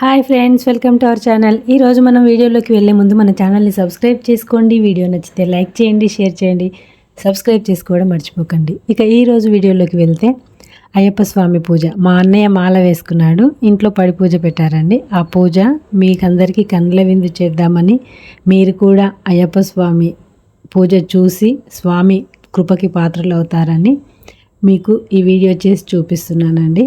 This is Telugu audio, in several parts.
Hi friends welcome to our channel ఈరోజు మనం వీడియోలోకి వెళ్ళే ముందు మన ఛానల్ని సబ్స్క్రైబ్ చేసుకోండి. వీడియో నచ్చితే లైక్ చేయండి షేర్ చేయండి. సబ్స్క్రైబ్ చేసుకోవడం మర్చిపోకండి. ఇక ఈరోజు వీడియోలోకి వెళ్తే అయ్యప్ప స్వామి పూజ. మా అన్నయ్య మాల వేసుకున్నాడు. ఇంట్లో పడి పూజ పెట్టారండి. ఆ పూజ మీకందరికీ కండ్ల విందు చేద్దామని మీరు కూడా అయ్యప్ప స్వామి పూజ చూసి స్వామి కృపకి పాత్రలు అవుతారని మీకు ఈ వీడియో చేసి చూపిస్తున్నానండి.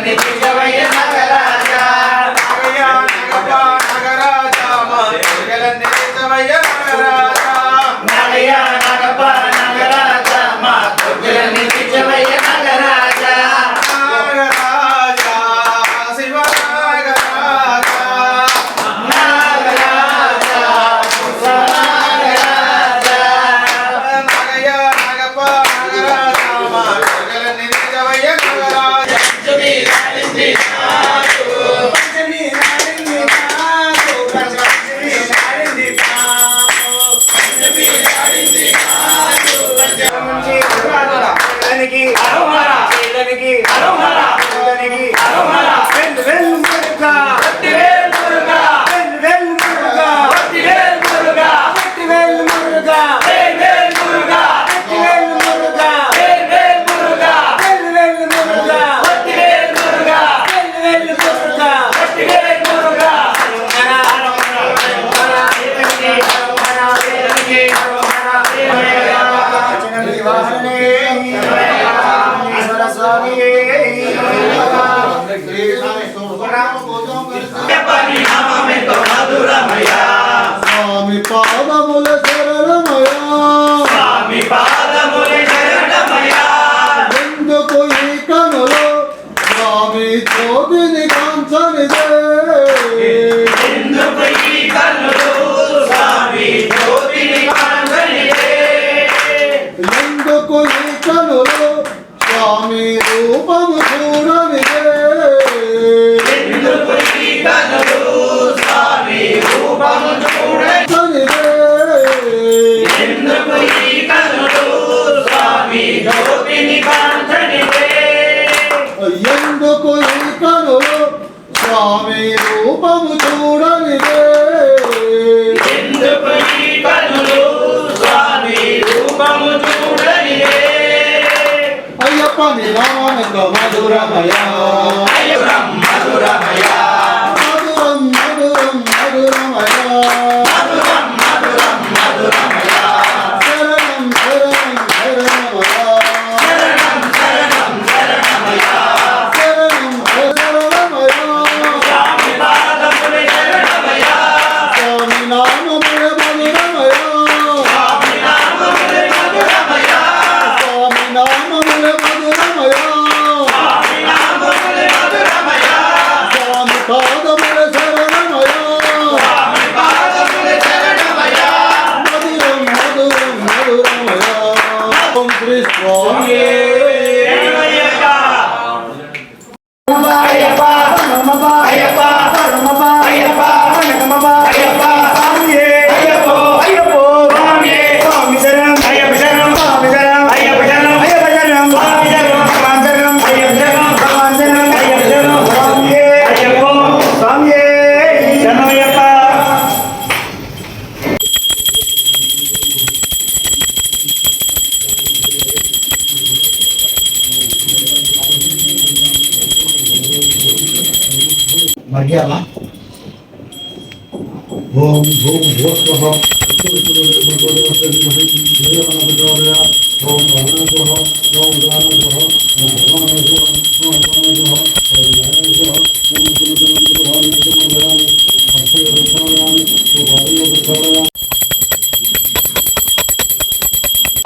ಬಂದಿದ್ದ let's. స్వామి రూపము చూడనిదే. అయ్యప్ప నిరానంద మధురమయ. మధురమయా. ॐ भूं भूस्वः ॐ भवनस्वः ॐ गानस्वः ॐ भवानस्वः ॐ भवानस्वः ॐ न्यायस्वः ॐ सुमृतमन्त्रभावितमन्दयामि अक्षयवृक्षायामि स्वभावयोगक्षायामि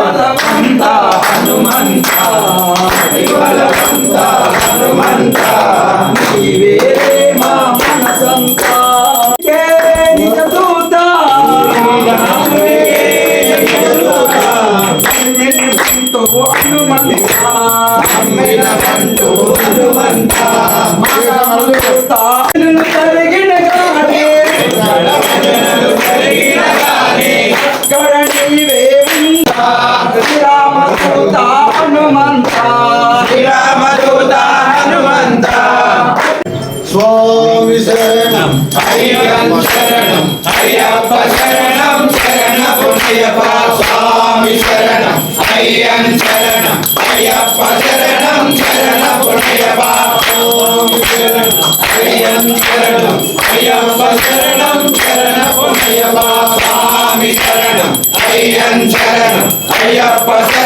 हनुमन्ता हनुमन्ता అయ్యప్ప స్వామి శరణం అయ్యన్ శరణం అయ్యప్ప శరణం శరణ పుణయ్యప్ప అయ్యన్ శరణం అయ్యప్ప శరణం శరణ పుణయ్యప్ప స్వామి శరణం అయ్యన్ శరణం అయ్యప్ప శరణం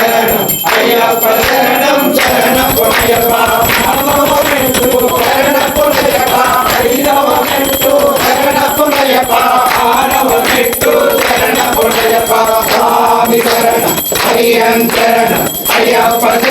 சரணம். ஐயப்ப சரணம் சரணம் பொன்னையப்பா. நமமென்று சரண பொன்னையப்பா. ஐயவமென்று சரண பொன்னையப்பா. ஆரவமென்று சரண பொன்னையப்பா. சாமி சரணம். ஐயன் சரணம். ஐயப்ப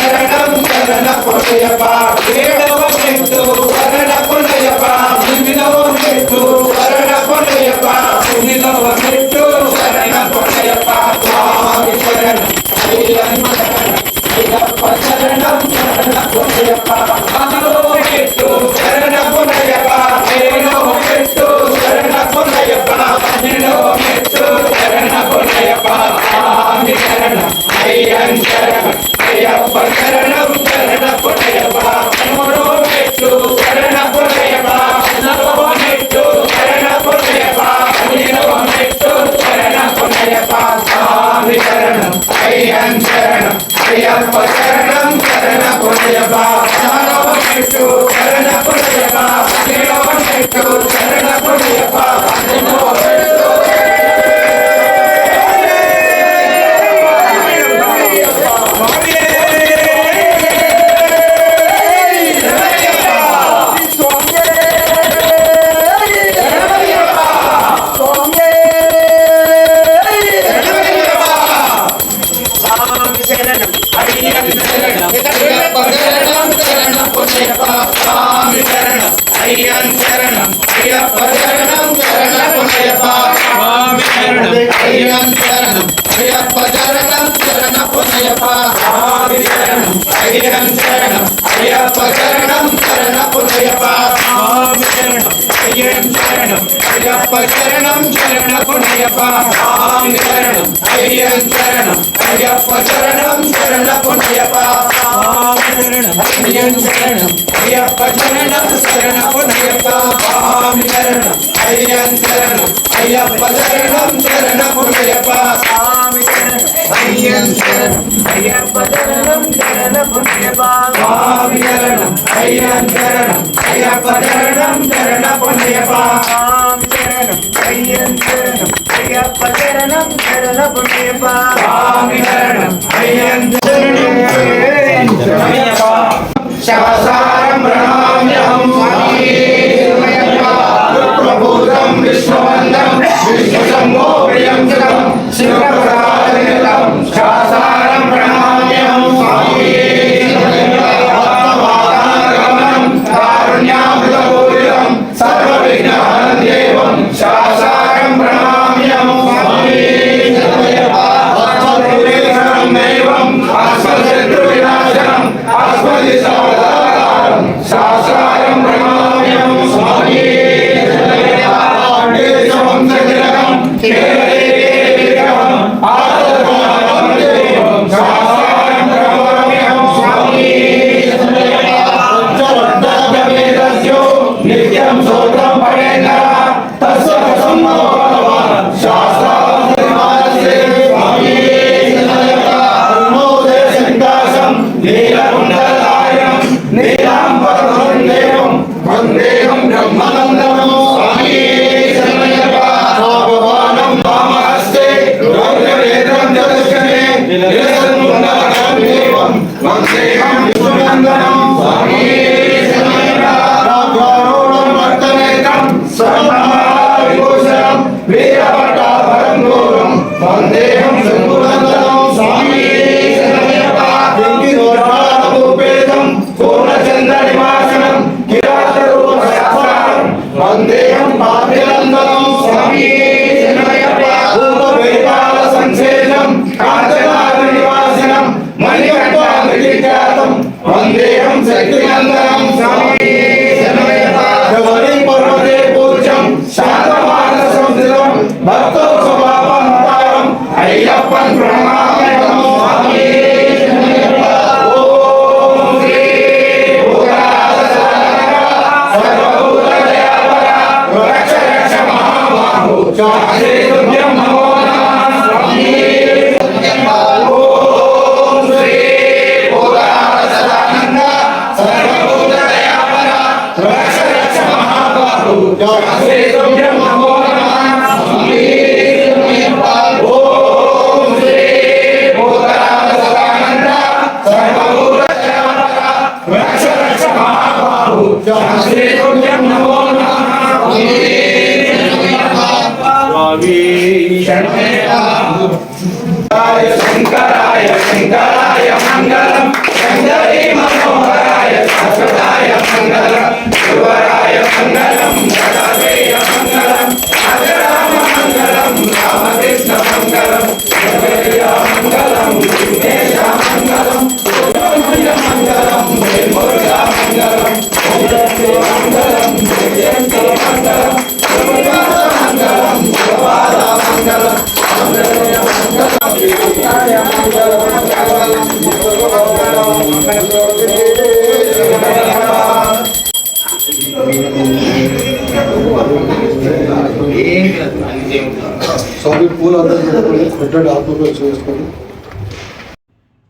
వీరపటాభరం ఘోరం సందేహం శంకునందనం స్వామి భూపేదం పూర్ణచంద్ర నివాసనం కిరాతరూప శాస్త్రం సందేహం పాపినందనం స్వామి సందేహం శక్తినందనం శంకరాయ శంకరాయ శంకరాయ మంగళం శంకరీ మనోహరాయ శాశ్వతాయ మంగళం శివరాయ మంగళం మంగళం పూలు పెట్టండి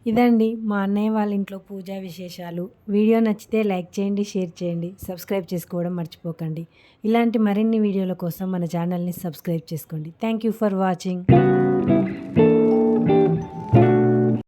ఇదండి మా అన్నయ్య వాళ్ళ ఇంట్లో పూజా విశేషాలు. వీడియో నచ్చితే లైక్ చేయండి షేర్ చేయండి సబ్స్క్రైబ్ చేసుకోవడం మర్చిపోకండి. ఇలాంటి మరిన్ని వీడియోల కోసం మన ఛానల్ని సబ్స్క్రైబ్ చేసుకోండి. Thank you for watching.